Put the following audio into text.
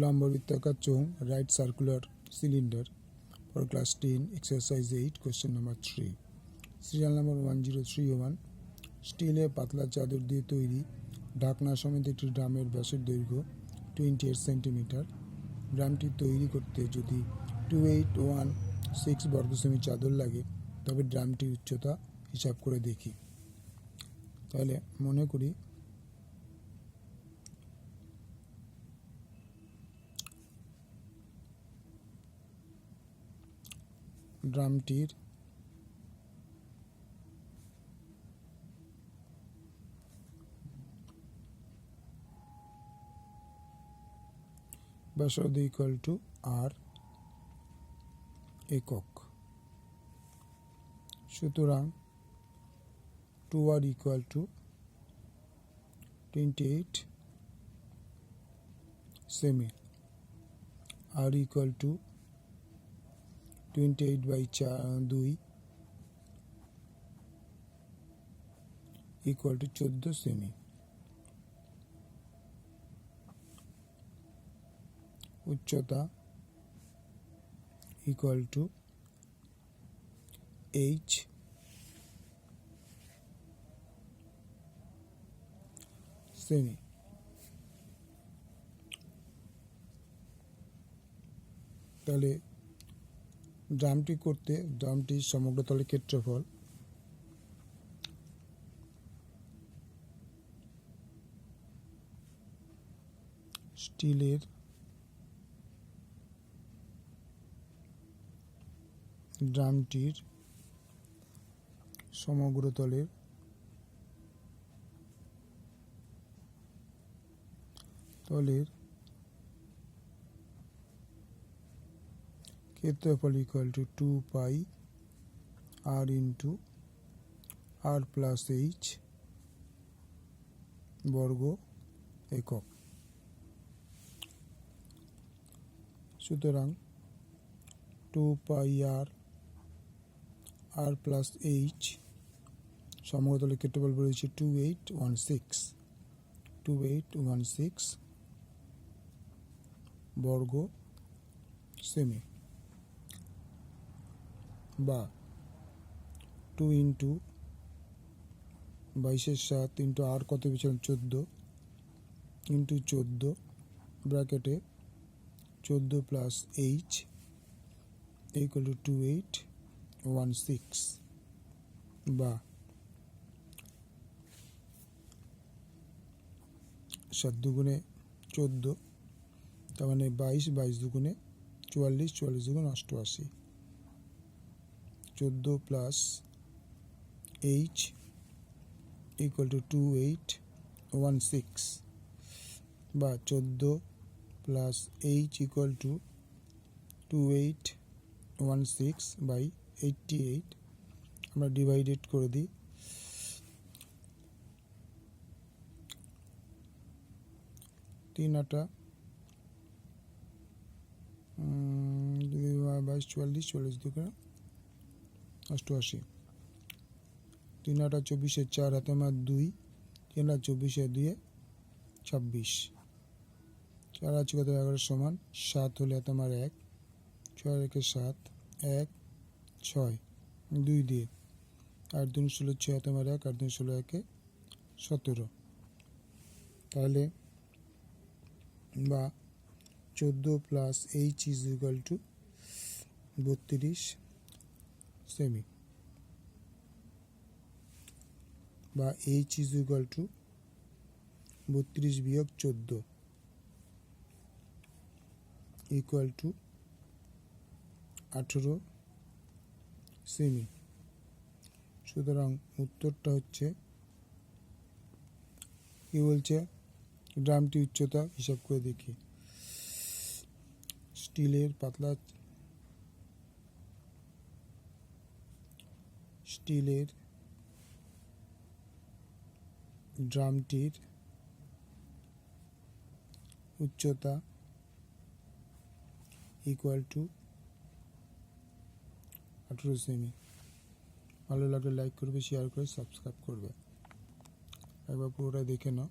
লম্ব বৃত্তাকার চোং right circular cylinder for class ten exercise eight question number three serial number one zero three one স্টিলের পাতলা চাদর দিয়ে তৈরি, ঢাকনা সমেত একটি ড্রামের ব্যাসের দৈর্ঘ্য টোয়েন্টি এইট সেন্টিমিটার ড্রামটি তৈরি করতে যদি টু এইট ওয়ান সিক্স বর্গ সেমি চাদর লাগে, তবে ড্রামটির উচ্চতা হিসাব করে দেখি। তাহলে মনে করি ড্রামটির ব্যাসার্ধ ইকুয়াল টু আর একক। সুতরাং two r equal to twenty eight semi r equal to twenty eight by চার দুই ইকুয়াল টু চোদ্দ সেমি উচ্চতা ইকুয়াল টু এইচ সেমি তাহলে ড্রামটি করতে ড্রামটির সমগ্র তলের ক্ষেত্রফল স্টিলের ড্রামটির সমগ্র তলের তলের ক্ষেত্রফল equal to two pi r into r plus H বর্গ একক। সুতরাং two pi r r plus H সমতলের ক্ষেত্রফল বলেছি two eight one six two eight one six বর্গ সেমি বা টু ইন্টু বাইশের সাত ইন্টু আর কত পেয়েছিলাম? চোদ্দ। ইন্টু চোদ্দ ব্র্যাকেটে চোদ্দ plus H equal to two eight one six বা সাত দুগুণে চোদ্দ তার মানে বাইশ বাইশ দুগুণে চুয়াল্লিশ চুয়াল্লিশ দুগুণ অষ্টআশি। চোদ্দ plus H equal to two eight one six বা চোদ্দ plus H equal to two eight one six by eighty eight আমরা ডিভাইডেড করে দিই। তিন আটা বাইশ, চুয়াল্লিশ চল্লিশ দুটো অষ্টআশি। তিন আটা চব্বিশে চার, হাতে আমার দুই, তিন আটা চব্বিশে দুয়ে ছাব্বিশ। চার আছে কত এগারো সমান সাত হলে হাতে আমার এক, ছয় রেখে সাত, এক, ছয়, দুই দিয়ে। আট দিন ষোলো ছয় হাতে আমার এক আট দিন ষোলো একে সতেরো। তাহলে বা চোদ্দ plus H is equal to বত্রিশ সেমি বা এইচ ইজ ইকাল টু বত্রিশ বিয়োগ চোদ্দ ইকুয়াল টু আঠেরো। সেমি সুতরাং উত্তরটা হচ্ছে কি বলছে? ড্রামটি উচ্চতা হিসাব করে দেখি। স্টিলের পাতলা স্টিলের ড্রামটির উচ্চতা ইকুয়াল টু আঠেরো সেমি। ভালো লাগলে লাইক করবে শেয়ার করে সাবস্ক্রাইব করবে। একবার পুরোটা দেখে নাও।